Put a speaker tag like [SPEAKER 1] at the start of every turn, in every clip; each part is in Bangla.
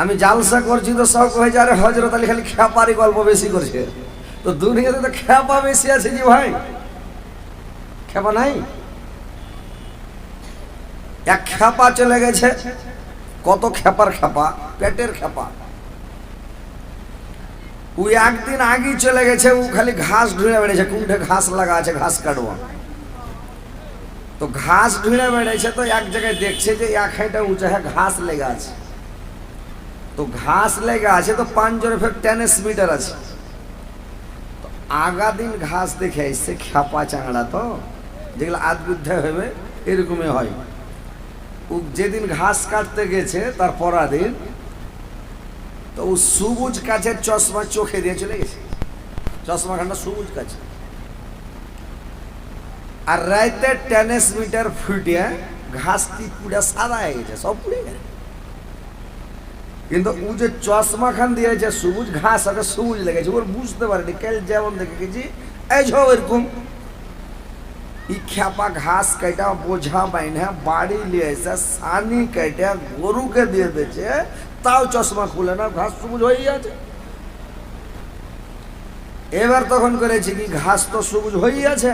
[SPEAKER 1] আমি জালসা করছি তো সব হয়ে যায় হজরত আলী, খালি খেপারি গল্প বেশি করছে। তো দুনিয়াতে তো খেপা বেশি আছে জি ভাই। খেপা নাই? এক খেপা চলে গেছে, কত খেপার খেপা? পেটের খেপা। ও একদিন আগেই চলে গেছে, ও খালি ঘাস ঢুঁড়ে বেড়েছে কুণ্ঠে ঘাস লাগা আছে, ঘাস কাটবো। তো ঘাস ঢুঁড়ে বেড়েছে তো এক জায়গায় দেখছে যে এক হাইটা উঁচা ঘাস লেগে আছে। তো ঘাস লেগে আছে, তো পাঁচজনে ফের টেনিস মিটার আছে। আগা দিন ঘাস দেখে এসছে, খ্যাপা চাংড়া তো। যেগুলো আদবুদ্ধ হবে এরকমই হয়। ও যেদিন ঘাস কাটতে গেছে, তার পরা দিন, তো ও সবুজ কাছের চশমা চোখে দিয়ে চলে গেছে। চশমা খানটা সবুজ কাছে আর রাইতে টেনিস মিটার ফুটিয়ে ঘাসটি পুড়ে সাদা হয়ে গেছে, সব পুড়ে গেছে। কিন্তু ও যে চশমা খান দিয়েছে সবুজ ঘাস আগে সবুজ লেগেছে, ওর বুঝতে পারেনি। কাল যেমন দেখে গেছি এই ঝো এরকম। ই খ্যাপা ঘাস কাটা বোঝা বাইনে বাড়ি নিয়ে এসে সানি কেটে গরুকে দিয়ে দিয়েছে, তাও চশমা খুলে না, ঘাস সবুজ হয়ে আছে। এবার তখন করেছে কি, ঘাস তো সবুজ হয়ে আছে।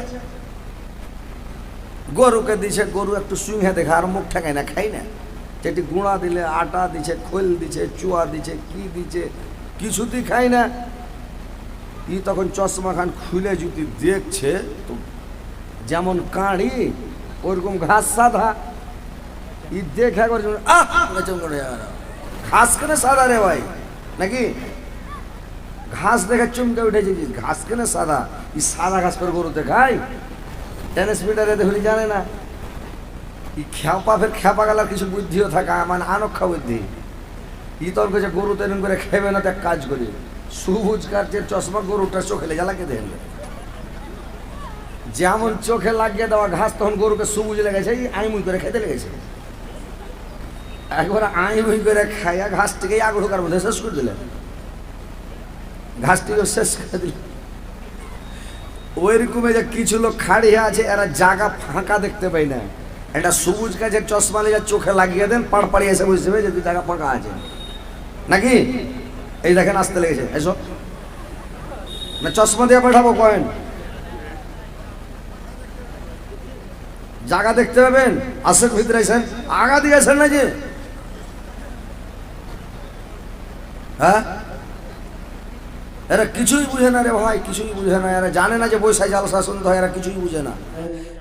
[SPEAKER 1] গরুকে দিছে গরু একটু সুইঙে দেখে, আর মুখ ঠেকায় না খাই না। যেটি গুঁড়া দিলে, আটা দিছে, খোল দিছে, চুয়া দিছে, কি দিছে, কিছুতেই খাই না। ই তখন চশমা খান খুলে যদি দেখছে, তো যেমন কাঁড়ি, ওরকম ঘাস সাদা। ই দেখে। ঘাস কেন সাদা রে ভাই? নাকি? ঘাস দেখে চমকে উঠেছে ঘাস কেন সাদা? ই সাদা ঘাস করে গরু দেখায় টেনিস মিটারে দেখলি জানে না। ই খেপা ফের গেলার কিছু বুদ্ধিও থাকে মানে আনক্ষা বুদ্ধি। ই তোর কাছে গরু তেরম করে খেবে না, তো এক কাজ করি। সবুজ কার্যের চশমা গরুটা চোখে লেগে লাগে দেন। যেমন চোখে লাগিয়ে দেওয়া ঘাস, তখন গরুকে সবুজ লেগেছে, এই আইমুই করে খেতে লেগেছে। একবার আইমুই করে খাইয়া ঘাসটিকে আগ্রহকার মধ্যে শেষ করে দিলেন। ঘাসটিকে শেষ করে দিলেন। ওই রকমে যে কিছু লোক খাড়িয়ে আছে, এরা জায়গা ফাঁকা দেখতে পাই না। একটা সবুজ গাছের চশমা নিয়ে চোখে লাগিয়ে দেন, পাড় পাড়িয়ে এসে বুঝতে হবে যে তুই জায়গা ফাঁকা আছে। নাকি? এই দেখেন আসতে লেগেছে, এসো। না, চশমা দিয়ে পাঠাবো, কয়েন। জায়গা দেখতে পাবেন, আসেন, ভিতরে এসেন। আগা দিয়েছেন না যে হ্যাঁ? এরা কিছুই বুঝে না রে ভাই, কিছুই বুঝে না। এরা জানে না যে বৈশাখ জাল শাসন হয়, এরা কিছুই বুঝে না।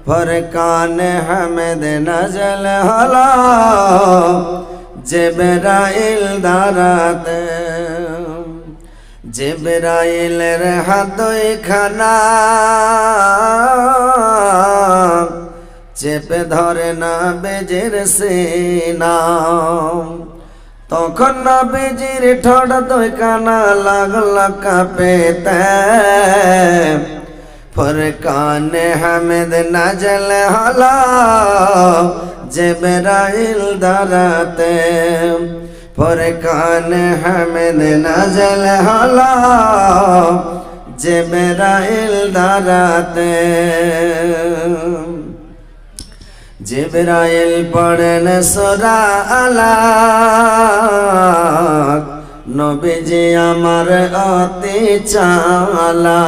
[SPEAKER 2] ফর কানে হামেদ নজল হলা, জেবরাইল দারাতে। জেবরাইলের হাতই খানা চেপে ধরে না বেজের সেনা। তখন না বেজির ঠোঁট দই কানা লাগল কাপেতে ফরকান হামেদ নাজল হলা জেবরাইল দারাতে ফরকান হামেদ নাজল হলা জেবরাইল দারাতে জিবরাইল পড়েন সোরা আলা নবীজি আমার অতি চালা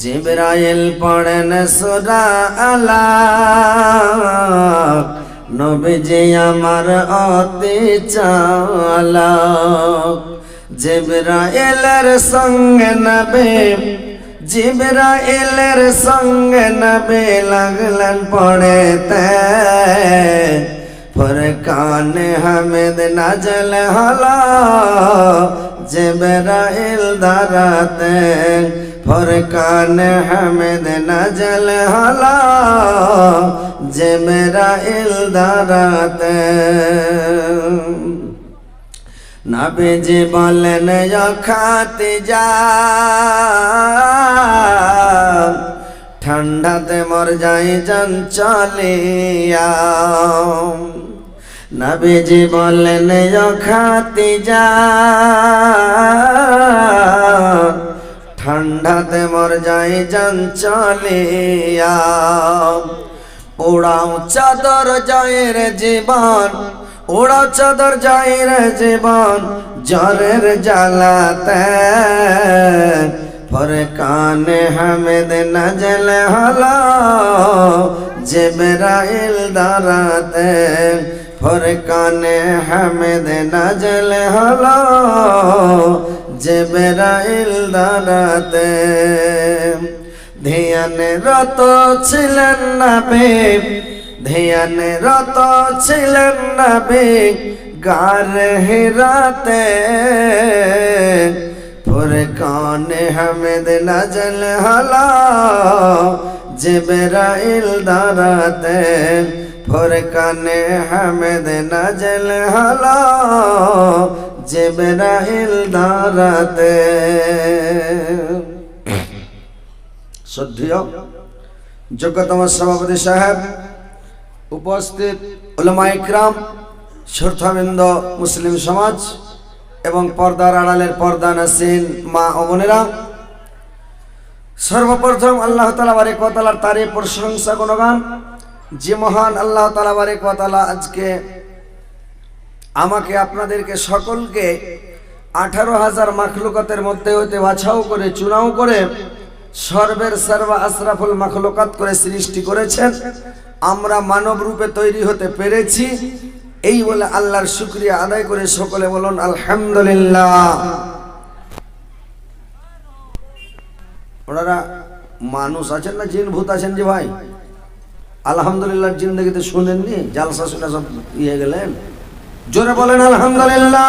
[SPEAKER 2] জিবরাইল পড়েন সোরা আলা নবীজি আমার অতি চালা জিবরাইলের সঙ্গে নবে জিবরাইলের সঙ্গে নবে লাগলেন পড়েতে। ফরকান হামিদ নাজল হলা জিবরাইল দারাতে। ফরকান হামিদ নাজল হলা জিবরাইল দারাতে। নবীজি বলেন খাতে যা ঠান্ডাতে মর যাই চঞ্চলিয়া নবীজি বলেন খাতে যা ঠান্ডাতে মর যাই চঞ্চলিয়া উড়াও চাদর জয়ের জীবন ওড়া চাদর যাই রে জীবন জ্বরের জ্বালাতে। পরে কানে হামেদ নজল হলো জেবরাইল দারাতে। পরে কানে হামেদ নজল হলো জেবরাইল দারাতে। ধ্যান রত ছিলেন না বেব ধ্যান রত ছিলেন না বেগ, গার হেরাতে পুরে কানে হামেদ নজল হলা, জেবরাইল দারাতে। পুরে কানে হামেদ নজল হলা, জেবরাইল দারাতে।
[SPEAKER 1] শ্রদ্ধেয় যোগ্যতম সভাপতি সাহেব উপস্থিত ওলামা ইকরাম শ্রদ্ধাবৃন্দ মুসলিম সমাজ এবং পর্দার আড়ালের পর্দা নাসিন মা ও বোনেরা, সর্বপ্রথম আল্লাহ তালা বারিক ওয়াতালার তারে প্রশংসা গুণগান, যে মহান আল্লাহ তালা বারিক ওয়াতালা আজকে আমাকে আপনাদেরকে সকলকে আঠারো হাজার মাখলুকাতের মধ্যে হইতে বাছাও করে চুনাও করে সর্বের সর্বা আশরাফুল মাখলুকাত করে সৃষ্টি করেছেন। আমরা মানব রূপে তৈরি হতে পেরেছি। এই বলে আল্লাহর শুক্রিয়া আদায় করে সকলে বলুন, আলহামদুলিল্লাহ। ওনারা মানুষ আছেন না জিন ভূত আছেন যে ভাই? আলহামদুলিল্লাহ জিন জিন্দগিতে শুনেননি, জালসা শুনে সব ইয়ে গেলেন। জোরে বলেন, আলহামদুলিল্লাহ।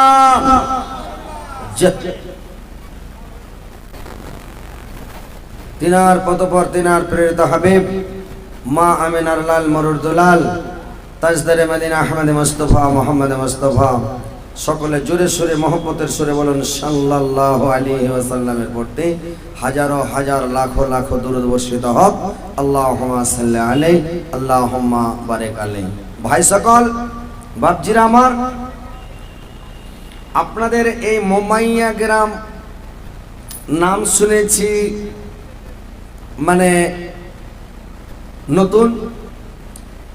[SPEAKER 1] তিনার পদপর তিনার প্রেরিত হাবিব। মা আমিনার লাল মরুর দুলাল, তাজদারে Medina Ahmed Mustafa, Muhammad Mustafa. সকলে জোরে সুরে, মহব্বতের সুরে বলুন, সাল্লাল্লাহু আলী ওয়াসাল্লামের পড়তে হাজারো হাজার লাখো লাখো দুরুদ বর্ষিত হোক। আল্লাহুম্মা সাল্লি আলাইহি, আল্লাহুম্মা বারিক আলাইহি। ভাই সকল, বাপজিরা আমার, আপনাদের এই মোমাইয়া গ্রাম নাম শুনেছি মানে নতুন?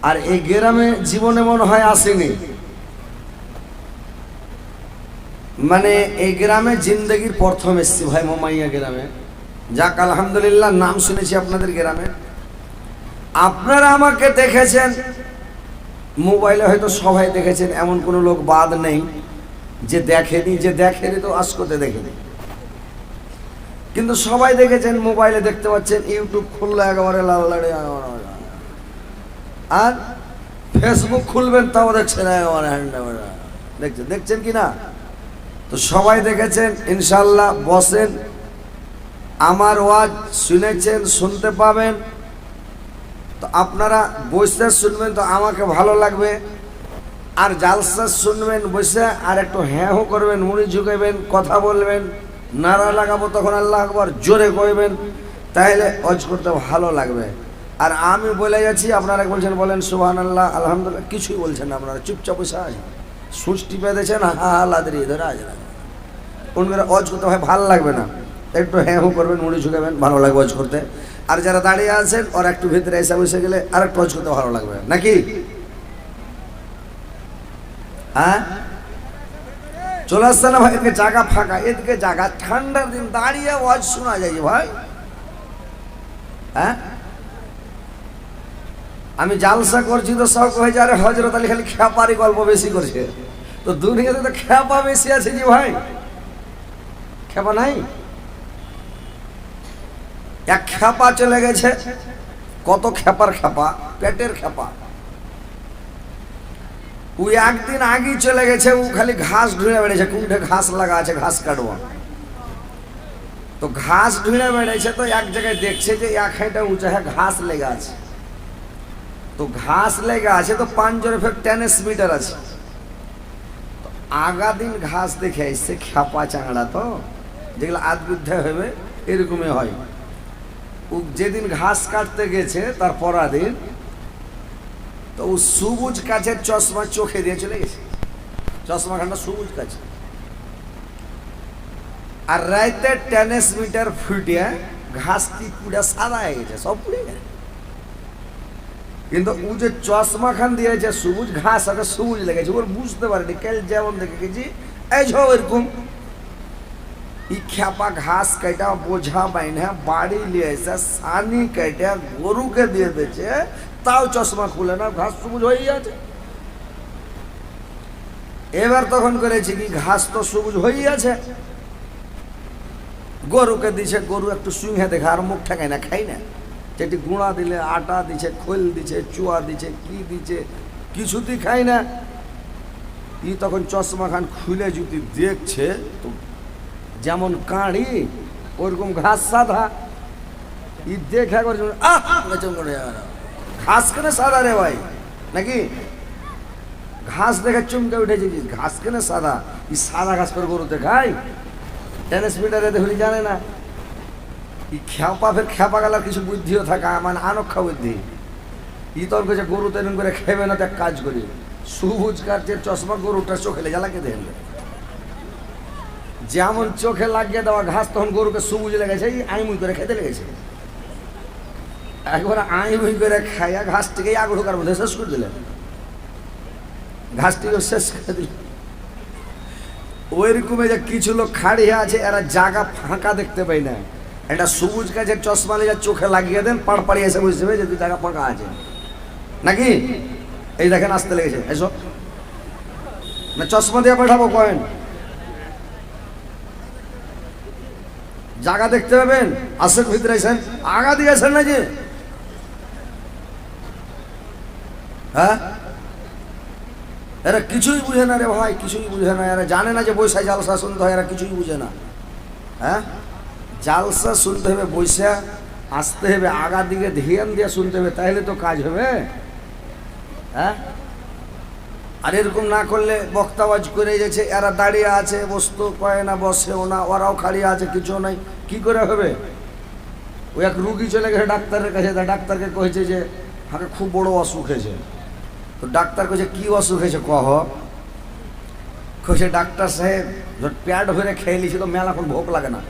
[SPEAKER 1] আর এই গ্রামে জীবনে মনে হয় আসেনি। মানে এই গ্রামে জিন্দগির প্রথম এসছি ভাই মোমাইয়া গ্রামে। যাক, আলহামদুলিল্লাহ, নাম শুনেছি আপনাদের গ্রামে। আপনারা আমাকে দেখেছেন, মোবাইলে হয়তো সবাই দেখেছেন, এমন কোনো লোক বাদ নেই, যে দেখেনি যে দেখেনি তো আসকতে দেখেনি। কিন্তু সবাই দেখেছেন, মোবাইলে দেখতে পাচ্ছেন, ইউটিউব খুললে একেবারে লাল লাড়ে আর ফেসবুক খুলবেন, তাও দেখছেন একেবারে হ্যান্ডা দেখছেন দেখছেন কি না? তো সবাই দেখেছেন ইনশাল্লাহ বসেন, আমার ওয়াজ শুনেছেন, শুনতে পাবেন। তো আপনারা বসে শুনবেন, তো আমাকে ভালো লাগবে। আর জালসা শুনবেন বসে, আর একটু হ্যাঁ হো করবেন, মুড়ি ঝুঁকাবেন, কথা বলবেন। নাড়া লাগাবো তখন আল্লাহ আকবর জোরে কইবেন তাহলে অজ করতে ভালো লাগবে। আর আমি বলে যাচ্ছি, আপনারা বলছেন, বলেন সুবাহ আল্লাহ আলহামদুলিল্লাহ, কিছুই বলছেন না আপনারা, চুপচাপ বসে আছেন। সুচ টিপে দিয়েছেন হা লাদরি ধরে আজ কোনগুলো অজ করতে হয়, ভালো লাগবে না। একটু হ্যাঁ হু করবেন, মুড়ি ঝুঁকাবেন, ভালো লাগবে অজ করতে। আর যারা দাঁড়িয়ে আছেন, ওরা একটু ভিতরে এসে বসে গেলে আর একটু অজ করতে ভালো লাগবে। নাকি? হ্যাঁ? চলে আসছে না ভাই? এদিকে জায়গা ফাঁকা, এদিকে জায়গা। ঠান্ডার দিন দাঁড়িয়ে ওয়াজ শোনা যায় ভাই। হ্যাঁ? আমি জালসা করছি তো সব হয়ে যায় হজরত আলী খালি খ্যাপারি গল্প বেশি করছে। তো দুনিয়াতে তো খ্যাপা বেশি আছে জি ভাই। খ্যাপা নাই? এক খ্যাপা চলে গেছে, কত খ্যাপার খ্যাপা? পেটের খ্যাপা। ও একদিন আগেই চলে গেছে, ও খালি ঘাস ঢুঁড়ে বেড়েছে কুণ্ঠে ঘাস লাগা আছে, ঘাস কাটবো। তো ঘাস ঢুঁড়ে বেড়েছে তো এক জায়গায় দেখছে যে এক হাইটা উঁচা হ্যাঁ ঘাস লেগে আছে। তো ঘাস লেগে আছে তো পাঞ্জরে ফের টেনিস মিটার আছে। আগা দিন ঘাস দেখে এসছে, খ্যাপা চাংড়া তো, যেগুলো আদবুদ্ধে হবে, এরকমই হয়। ও যেদিন ঘাস কাটতে গেছে, তার পরা দিন তো ও সবুজ কাচের চশমা চোখে দিয়ে চলে গেছে। চশমা খানটা সবুজ কাছে আর রাইতে টেনিস মিটার ফুটিয়ে ঘাসটি পুড়ে সাদা হয়ে গেছে, সব পুড়ে গেছে। কিন্তু ও যে চশমা খান দিয়েছে সবুজ ঘাস আগে সবুজ লেগেছে, ওর বুঝতে পারেনি, কাল যেমন দেখে গেছি এই ছ এরকম। ই খ্যাপা ঘাস কেটা বোঝা বাইনা বাড়ি এসে সানি কেটে গরুকে দিয়ে দিয়েছে তাও চশমা খুলে না ঘাস সবুজ হয়ে আছে। এবার তখন করেছি কি, ঘাস তো সবুজ হয়েই আছে। গরুকে দিছে, গরু একটু সুইঙে দেখে আর মুখ ঠেকায় না খাই না। যেটি গুঁড়া দিলে, আটা দিছে, খোল দিছে, চুয়া দিছে, কি দিছে, কিছুতেই খাই না। ই তখন চশমা খান খুলে যদি দেখছে, তো যেমন কাঁড়ি, ওরকম ঘাস সাদা। ই দেখে আহ! ঘাস কেন সাদা রে ভাই, নাকি? ঘাস দেখে চমকে উঠেছে যে ঘাস কেন সাদা ই সাদা ঘাস করে গরুতে খাই টেনিস মিটারে দেখলি জানে না। ই খ্যাপা ফের খ্যাপা গেলার কিছু বুদ্ধিও থাকা মানে আনক্ষা বুদ্ধি। ই তোর কাছে গরু তেরম করে খেবে না, তো এক কাজ করি। সবুজ কাঠের চশমা গরুটা চোখে লেগে জ্বালাকে দেন। যেমন চোখে লাগিয়ে দেওয়া ঘাস, তখন গরুকে সবুজ লেগেছে, এই আইমুই করে খেতে লেগেছে। একবার আইমুই করে খাইয়া ঘাসটিকে আগ ঢোকার মধ্যে শেষ করে দিলেন। ঘাসটিকে শেষ করে দিলেন। ওইরকমে যে কিছু লোক খাড়িয়ে আছে, এরা জায়গা ফাঁকা দেখতে পাই না। একটা সবুজ গাছের চশমা নিয়ে চোখে লাগিয়ে দেন, পাড় পাড়িয়ে এসে বুঝতে হবে যে তুই জায়গা ফাঁকা আছে। নাকি? এই দেখেন আসতে লেগেছে, এসো। না, চশমা দিয়ে পাঠাবো, কয়েন। জায়গা দেখতে পাবেন? আসেন ভিতরে এসেন। আগা দিয়েছেন নাকি? হ্যাঁ? এরা কিছুই বুঝে না রে ভাই, কিছুই বুঝে না। এরা জানে না যে বৈশাখ জালসা শুনতে হয়, এরা কিছুই বুঝে না। হ্যাঁ? জালসা শুনতে হবে বৈশা আসতে হবে আগার দিকে ধ্যান দিয়ে শুনতে হবে তাহলে তো কাজ হবে। হ্যাঁ? আর এরকম না করলে বক্তাবাজ করে গেছে, এরা দাঁড়িয়ে আছে, বস্তু কয় না, বসেও না, ওরাও খাড়িয়ে আছে কিছু নাই। কি করে হবে? ওই এক রুগী চলে গেছে ডাক্তারের কাছে ডাক্তারকে কয়েছে যে আমাকে খুব বড় অসুখ হয়েছে। তো ডাক্তার কইছে, কি অসুখ হয়েছে কহ? কইছে, ডাক্তার সাহেব যখন প্যাড ভরে খেয়ে নিছি তো মেলা এখন ভোগ লাগে না।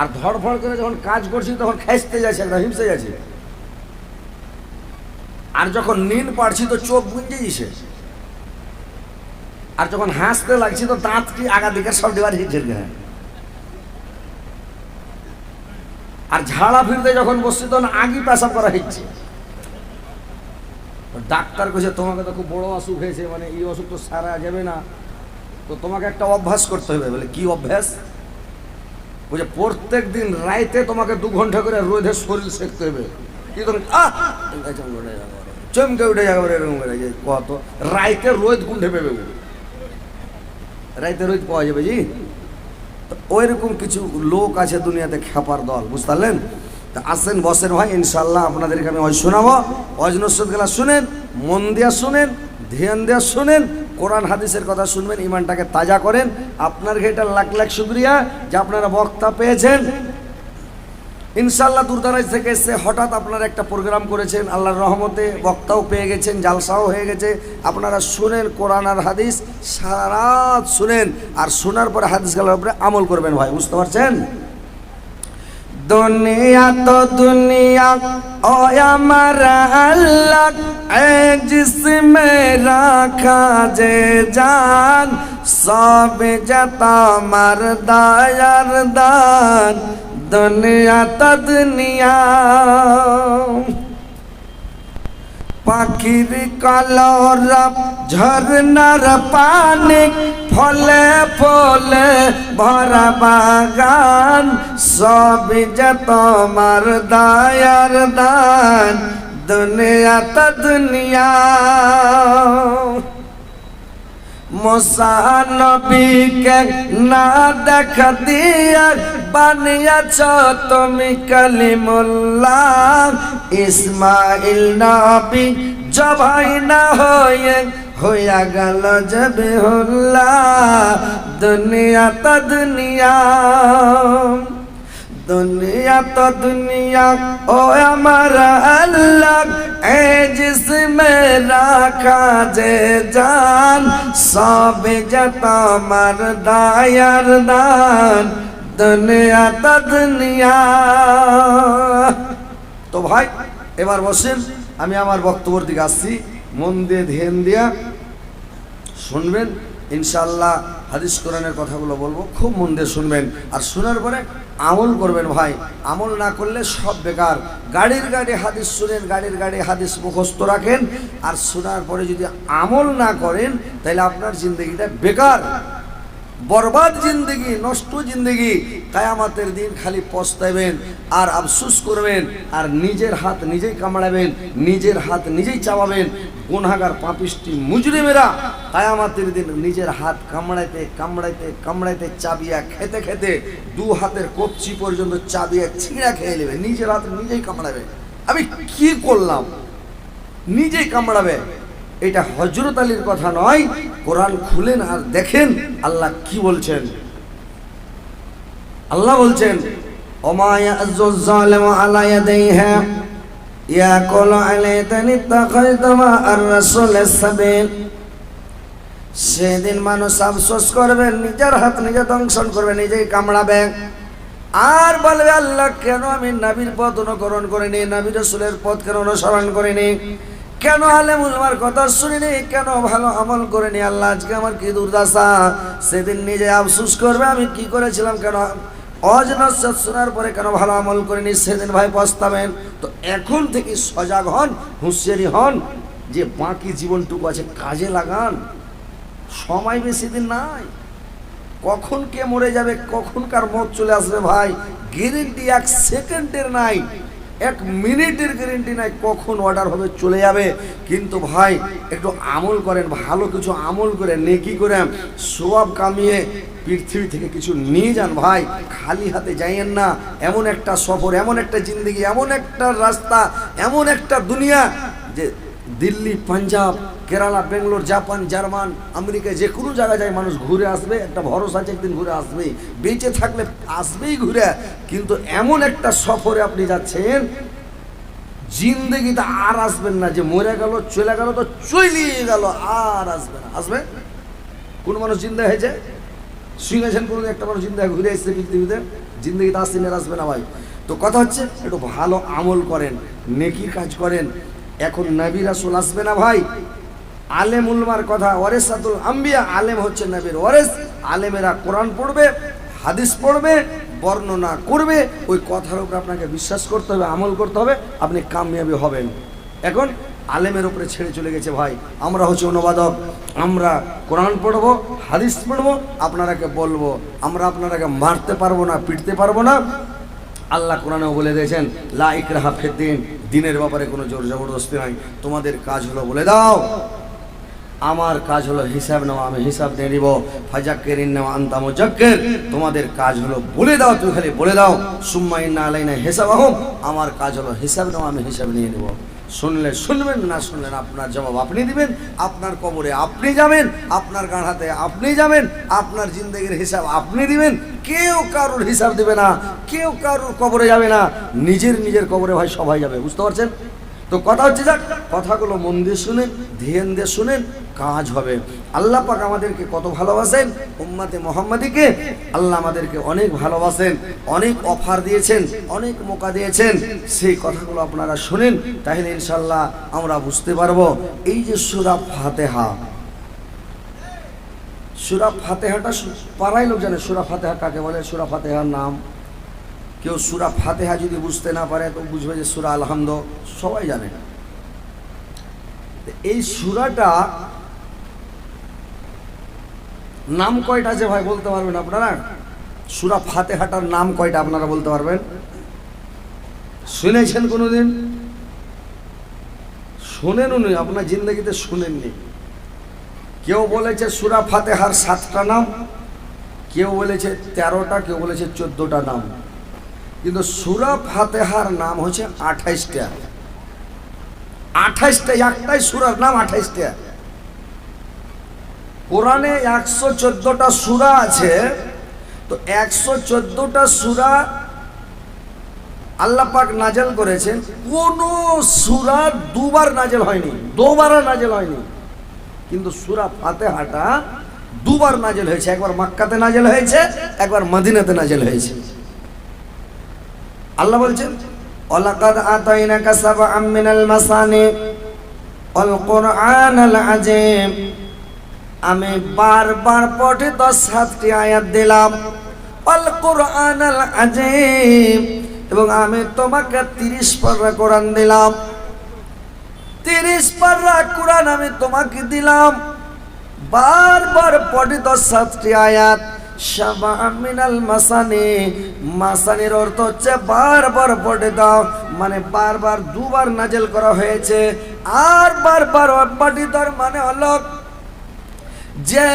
[SPEAKER 1] আর ধড়ফড় করে যখন কাজ করছি, তখন খেসতে যাচ্ছে একটা হিমসে যাচ্ছে আর যখন নীল পাড়ছি, তো চোখ গুঞ্জে দিছে আর যখন হাসতে লাগছি, তো দাঁত কি আগা দিকে সব ডিবার হিটছে আর ঝাড়া ফিরতে যখন বসছি, তখন আগি পেশাব করা হচ্ছে। ডাক্তার কইছে, তোমাকে তো খুব বড় অসুখ হয়েছে মানে এই অসুখ তো সারা যাবে না। তো তোমাকে একটা অভ্যাস করতে হবে, বলে, কি অভ্যাস? বলছে, প্রত্যেক দিন রাইতে তোমাকে দু ঘণ্টা করে রোদে শরীর সেঁকতে হবে। কি তুমি চমকে উঠে যাবে এরকম করে কত রাইতে রোদ গুন্ডে পেবে রাইতে রোদ পাওয়া যাবে, জি? ওইরকম কিছু লোক আছে দুনিয়াতে খেপার দল, বুঝতে পারলেন? তা আসেন, বসেন, ভাই ইনশাল্লাহ আপনাদেরকে আমি ওই শোনাবো। অজনসদ গেলা শুনেন, মন দিয়া শুনেন, ধ্যান দেওয়া শুনেন, কোরআন, হাদিসের কথা শুনবেন ইমানটাকে তাজা করেন। আপনার এটা লাখ লাখ শুক্রিয়া যে আপনারা বক্তা পেয়েছেন। ইনশাল্লাহ দূরদারাজ থেকে এসে হঠাৎ আপনারা একটা প্রোগ্রাম করেছেন, আল্লাহর রহমতে বক্তাও পেয়ে গেছেন, জালসাও হয়ে গেছে। আপনারা শুনেন কোরআন আর হাদিস, সারা শুনেন, আর শোনার পরে হাদিস গালার উপরে আমল করবেন ভাই, বুঝতে পারছেন?
[SPEAKER 2] दुनिया तो दुनिया, ओ हमारा अल्लाह ऐ जिसमें रखा जे जान, सब जता मरदा यारदान दुनिया तो दुनिया। पखिर कलर झरनर पानी, फले फले ভরা বাগান সব যে তোমার দায়ার দান দুনিয়া তো দুনিয়া। মোসানবীকে না দেখ দিয়া বানিয়াছ তুমি কালিমুল্লাহ। ইসমাইল নবী জবাই না হয়ে হইয়া গেল জবে দুনিয়া তো দুনিয়া। দুনিয়া তো দুনিয়া, ও আমার আল্লাহ, এ জিসমে রাখা যে জান, সব আমার দায়ার দান, দুনিয়া তো দুনিয়া।
[SPEAKER 1] তো ভাই, এবার বসেন, আমি আমার বক্তব্যের দিকে আসছি, মন দিয়ে ধ্যান দিয়া শুনবেন। ইনশাল্লাহ হাদিস কোরআনের কথাগুলো বলব, খুব মন দিয়ে শুনবেন আর শোনার পরে আমল করবেন ভাই। আমল না করলে সব বেকার। গাড়ির গাড়ি হাদিস শুনেন, গাড়ির গাড়ি হাদিস মুখস্থ রাখেন, আর শোনার পরে যদি আমল না করেন, তাহলে আপনার জিন্দগিটা বেকার। বরবাদ জিন্দগি, নষ্ট জিন্দগি, কায়ামাতের দিন খালি পস্তাবেন আর আফসুস করবেন আর নিজের হাত নিজেই কামড়াবেন, নিজের হাত নিজেই চাবাবেন। গুনহাগার, পাপিষ্টি, মুজরিমেরা কায়ামাতের দিন নিজের হাত কামড়াইতে কামড়াইতে কামড়াইতে চাবিয়া খেতে খেতে দু হাতের কবচি পর্যন্ত চাবিয়া ছিঁড়া খেয়ে নেবে। নিজের হাত নিজেই কামড়াবে। আমি কি করলাম? নিজেই কামড়াবে। এটা হজরত আলীর কথা নয়, কোরআন খুলেন আর দেখেন আল্লাহ কি বলছেন। আল্লাহ বলছেন
[SPEAKER 2] সেদিন মানুষ আফসোস করবেন নিজের হাত নিজে দংশন করবে, নিজেই কামড়াবে। আর বলবে, আল্লাহ, কেন আমি নাবির পথ অনুকরণ করিনি নাবির রসুলের পথ কেন অনুসরণ করিনি? কেন আলেম উলমার কথা শুনিনি? কেন ভালো আমল করিনি? আল্লাহ আজকে আমার কি দুর্দশা? সেদিন নিজে আফসোস করবে, আমি কি করেছিলাম কেন? অজনসাদ শোনার পরে কেন ভালো আমল করিনি? সেদিন ভাই পস্তাবেন। তো এখন থেকে সজাগ হন, হুঁশিয়ারি হন যে বাকি জীবনটুকু আছে, কাজে লাগান। সময় বেশি দিন নাই। কখন কে মরে যাবে, কখন কার মত চলে আসবে ভাই? গ্যারেন্টি এক সেকেন্ডের নাই। এক মিনিটের গ্যারেন্টি নাই কখন অর্ডার হবে, চলে যাবে। কিন্তু ভাই, একটু আমল করেন, ভালো কিছু আমল করে, নেকি করে সব কামিয়ে পৃথিবী থেকে কিছু নিয়ে যান ভাই। খালি হাতে যাইয়েন না, এমন একটা সফর, এমন একটা জিন্দগি, এমন একটা রাস্তা, এমন একটা দুনিয়া যে Delhi, Punjab Kerala, Bangalore, Japan, German America যে কোনো জায়গায় যায় মানুষ ঘুরে আসবে, একটা ভরসা আছে একদিন ঘুরে আসবেই বেঁচে থাকলে আসবেই ঘুরে। কিন্তু এমন একটা সফরে আপনি যাচ্ছেন, জিন্দগিতে আর আসবেন না, যে মরে গেল, চলে গেল, তো চলিয়ে গেল, আর আসবে না। আসবে? কোন মানুষ জিন্দা হয়েছে? শুনেছেন কোনো একটা মানুষ জিন্দা ঘুরে এসেছে পৃথিবীতে? জিন্দগিতে আসছেন আর আসবে না ভাই। তো কথা হচ্ছে, একটু ভালো আমল করেন নেকি কাজ করেন। এখন নবী রাসুল আসবে না ভাই? আলেম উলমার কথা, ওয়ারেসাতুল আম্বিয়া, আলেম হচ্ছে নবীর ওয়ারেস। আলেমেরা কোরআন পড়বে, হাদিস পড়বে, বর্ণনা করবে, ওই কথার উপরে আপনাকে বিশ্বাস করতে হবে, আমল করতে হবে, আপনি কামিয়াবি হবেন। এখন আলেমের উপরে ছেড়ে চলে গেছে ভাই। আমরা হচ্ছে অনুবাদক, আমরা কোরআন পড়ব, হাদিস পড়ব, আপনারাকে বলব, আমরা আপনারাকে মারতে পারব না, পিটতে পারব না। আল্লাহ কোরআনেও বলে দিয়েছেন, লা ইকরাহা ফিদ্দিন দিনের ব্যাপারে কোনো জোর জবরদস্তি নাই। তোমাদের কাজ হলো বলে দাও। আমার কাজ হলো হিসাব নেওয়া আমি হিসাব নিয়ে নিব। ফাজাক্কের নেওয়া আন্তাম জাক্কের তোমাদের কাজ হলো বলে দাও তুই খালি বলে দাও। সুম্মা ইন্না আলাইনা হিসাব আহম আমার কাজ হলো হিসাব নেওয়া আমি হিসাব নিয়ে নেব। শুনলে শুনবেন, না শুনলেন আপনার জবাব আপনি দিবেন। আপনার কবরে আপনি যাবেন, আপনার গাঁড়াতে আপনি যাবেন, আপনার জিন্দগির হিসাব আপনি দিবেন। কেউ কারোর হিসাব দিবে না, কেউ কারোর কবরে যাবে না। নিজের নিজের কবরে ভাই সবাই যাবে, বুঝতে পারছেন? তো কথা হচ্ছে যাক, কথাগুলো মন দিয়ে শুনেন, ধ্যান দিয়ে শুনেন, কাজ হবে। আল্লাহ পাক আমাদেরকে কত ভালোবাসেন, উম্মাতে মোহাম্মদীকে আল্লাহ আমাদেরকে অনেক ভালোবাসেন, অনেক অফার দিয়েছেন, অনেক মোকা দিয়েছেন। সেই কথাগুলো আপনারা শুনেন, তাহলে ইনশাল্লাহ আমরা বুঝতে পারব। এই যে সুরা ফাতেহা, সুরা ফাতেহাটা পাড়ায় লোক জানে, সুরা ফাতেহা কাকে বলে? সুরা ফাতেহার নাম? কেউ সুরা ফাতেহা যদি বুঝতে না পারে, তো বুঝবে যে সুরা আলহামদ, সবাই জানে। তো এই সুরাটা নাম কয়টা আছে ভাই বলতে পারবেন আপনারা? সুরা ফাতেহাটার নাম কয়টা আপনারা বলতে পারবেন? শুনেছেন কোনোদিন? শোনেন উনি, আপনার জিন্দগিতে শুনেননি। কেউ বলেছে সুরা ফাতেহার সাতটা নাম, কেউ বলেছে তেরোটা, কেউ বলেছে চোদ্দটা নাম। কিন্তু সুরা ফাতেহার নাম হচ্ছে আঠাইশটা। আঠাইশটা, একটাই সুরার নাম আঠাইশটা। কোরআনে একশো চোদ্দটা সুরা আছে। তো একশো চোদ্দটা সুরা আল্লাহ পাক নাজেল করেছেন। কোন সুরা দুবার নাজেল হয়নি, দুবার নাজেল হয়নি। কিন্তু সুরা ফাতেহাটা দুবার নাজেল হয়েছে। একবার মাক্কাতে নাজেল হয়েছে, একবার মদিনাতে নাজেল হয়েছে। আল্লাহ বলছেন,
[SPEAKER 1] অলাকাদ আতাইনা কাসাবা আমিনাল মাসানে অল কোরআন আল আজেম আমি বারবার পঠিত সাতটি আয়াত দিলাম অল কোরআন আল আজেম এবং আমি তোমাকে তিরিশ পার্রা কোরআন দিলাম। তিরিশ পার্রা কোরআন আমি তোমাকে দিলাম। বারবার পঠিত সাতটি আয়াত। মিনাল মাসানি। মাসানির অর্থ হচ্ছে বারবার পড়ে দাও মানে বারবার দুবার নাজেল করা হয়েছে। আর বারবার পঠিতর মানে হলো যে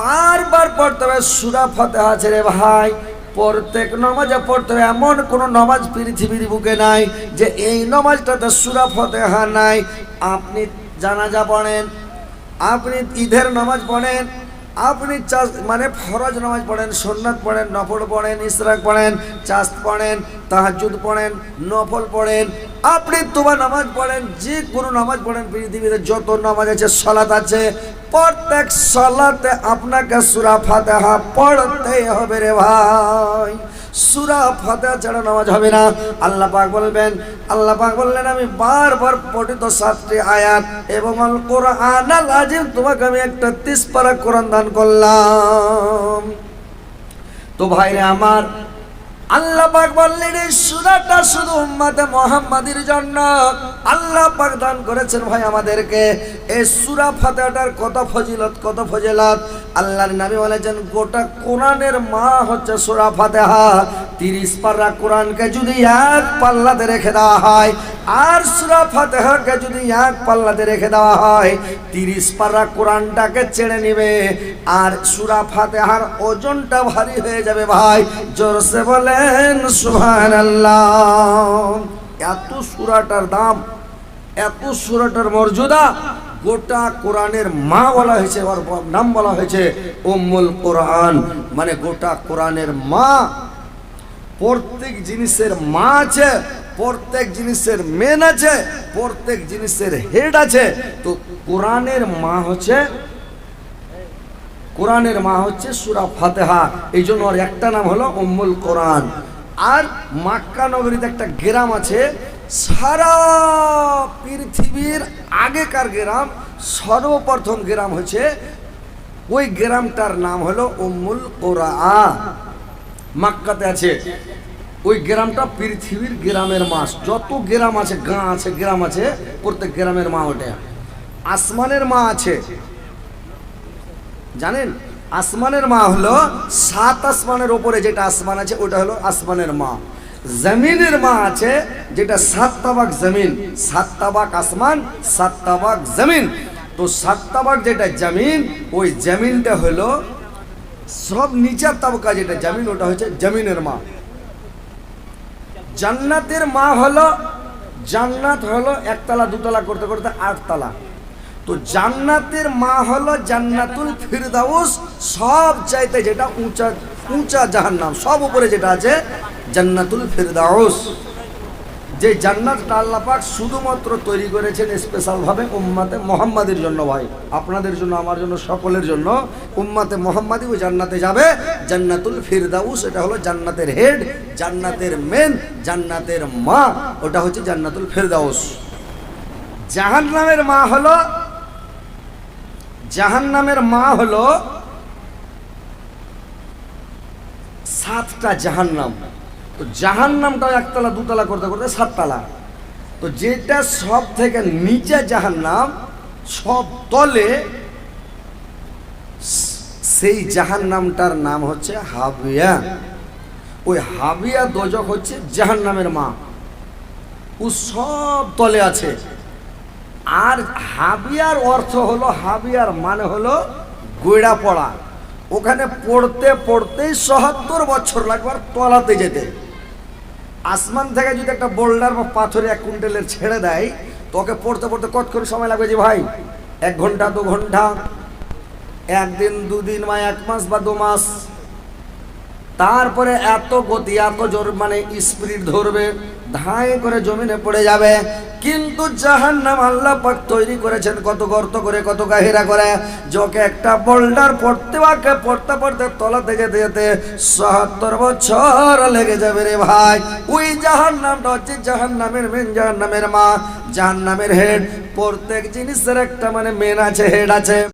[SPEAKER 1] বারবার পড়তে হবে, সুরা ফতেহা আছে রে ভাই। প্রত্যেক নমাজে পড়তে হবে, এমন কোন নমাজ পৃথিবীর বুকে নাই যে এই নমাজটাতে সুরা ফতেহা নাই। আপনি জানাজা পড়েন, আপনি ঈদের নামাজ পড়েন আপনি চাষ মানে ফরজ নামাজ পড়েন সোননাথ পড়েন, নফল পড়েন ইসরাক পড়েন, চাষ পড়েন তাহাজুদ পড়েন, নফল পড়েন, আপনি তোমার নামাজ পড়েন যে কোনো নামাজ পড়েন, পৃথিবীতে যত নামাজ আছে, সলাত আছে, প্রত্যেক সলাতে আপনাকে সুরা ফাতেহা পড়তে হবে রে ভাই। সুরা ফাতেহা ছাড়া নামাজ হবে না। আল্লাহ পাক বলবেন, আল্লাহ পাক বললেন, আমি বারবার পঠিত সাতটি আয়াত এবং আল কোরআন আল আজিম, তোমাকে আমি একটা তিস পারা কোরআন দান করলাম। তো ভাইরে আমার, আল্লাহ পাক বললেন, এই সুরাটা শুধু উম্মাতে মোহাম্মদের জন্য। আল্লাহ পাক দান করেছেন ভাই আমাদেরকে। এই সুরা ফাতেহাটার কত ফজিলত কত ফজিলত। আল্লাহর নবী বলেছেন, গোটা কোরআনের মা হচ্ছে সুরা ফাতেহা। তিরিশ পারা কোরআনকে যদি এক পাল্লাতে রেখে দেওয়া হয়, আর সুরা ফাতেহাকে যদি এক পাল্লাতে রেখে দেওয়া হয়, তিরিশ পারা কোরআনটাকে ছেড়ে নেবে, আর সুরা ফাতেহার ওজনটা ভারী হয়ে যাবে ভাই। জোরসে বলেন সুহান আল্লাহ এত সুরাটার দাম, এত সুরাটার মর্যাদা গোটা কোরআনের মা বলা হয়েছে নাম বলা হয়েছে উম্মুল কোরআন। মানে গোটা কোরআনের মা। প্রত্যেক জিনিসের মা আছে, প্রত্যেক জিনিসের মেন আছে, প্রত্যেক জিনিসের হেড আছে। তো কোরআনের মা হচ্ছে, কোরআনের মা হচ্ছে সুরা ফাতেহা। এই জন্য ওর একটা নাম হলো উম্মুল কোরআন। আর মাক্কা নগরীতে একটা গ্রাম আছে সারা পৃথিবীর আগেকার গ্রাম সর্বপ্রথম গ্রাম হচ্ছে, ওই গ্রামটার নাম হলো উম্মুল কোরআ মাক্কাতে আছে। ওই গ্রামটা পৃথিবীর গ্রামের মাস যত গ্রাম আছে, গাঁ আছে, গ্রাম আছে, প্রত্যেক গ্রামের মা ওটা আসমানের মা আছে। জানেন? আসমানের মা হলো সাত আসমানের ওপরে যেটা আসমান আছে, ওটা হলো আসমানের মা। জমিনের মা আছে, যেটা সাত তাবাক জমিন। সাত তাবাক আসমান, সাত তাবাক জমিন। তো সাত তাবাক যেটা জমিন, ওই জমিনটা হলো সব নিচের তাবকা যেটা জমিন, ওটা হচ্ছে জমিনের মা। জান্নাতের মা হলো, জান্নাত হলো একতলা, দুতলা করতে করতে আটতলা। তো জান্নাতের মা হলো জান্নাতুল ফিরদাউস সব চাইতে যেটা উঁচা উঁচা জাহান্নাম, সব উপরে যেটা আছে, জান্নাতুল ফিরদাউস। যে জান্নাতটা আল্লাহ পাক শুধুমাত্র তৈরি করেছেন স্পেশালভাবে উম্মাতে মোহাম্মদের জন্য ভাই। আপনাদের জন্য, আমার জন্য, সকলের জন্য উম্মাতে মোহাম্মদী ওই জান্নাতে যাবে। জান্নাতুল ফিরদাউস, এটা হলো জান্নাতের হেড জান্নাতের মেন জান্নাতের মা, ওটা হচ্ছে জান্নাতুল ফিরদাউস। জাহান্নামের মা হলো, জাহান্নামের মা হলো সাতটা জাহান্নাম। তো জাহান্নামটাও একতলা, দুতলা করতে করতে সাততলা। তো যেটা সব থেকে নিচে জাহান্নাম, সব তলে সেই জাহান্নামটার নাম হচ্ছে হাবিয়া। ওই হাবিয়া দোজক হচ্ছে জাহান্নামের মা। ও সব তলে আছে। আর হাবিয়ার অর্থ হলো, হাবিয়ার মানে হলো গোড়া পড়া ওখানে পড়তে পড়তেই সহাত্তর বছর লাগবে আর তলাতে যেতে। আসমান থেকে যদি একটা বোল্ডার বা পাথরে এক কুইন্টালের ছেড়ে দেয় তোকে পড়তে পড়তে কত করে সময় লাগবে যে ভাই? এক ঘণ্টা, দু ঘণ্টা, একদিন, দুদিন বা এক মাস বা দু মাস। তারপরে এত গতি, এত জোর মানে স্পিড ধরবে ধাই করে জমিনে পড়ে যাবে। কিন্তু জাহান নাম আল্লাহ পাক তৈরি করেছেন কত গর্ত করে, কত গাহিরা করে। যোকে একটা বোল্ডার পড়তে বাকে পড়তে পড়তে তলা যেতে যেতে সত্তর বছর লেগে যাবে রে ভাই। ওই জাহান নামটা হচ্ছে জাহান নামের মেন জাহান নামের মা জাহান নামের হেড প্রত্যেক জিনিসের একটা মানে মেন আছে হেড আছে।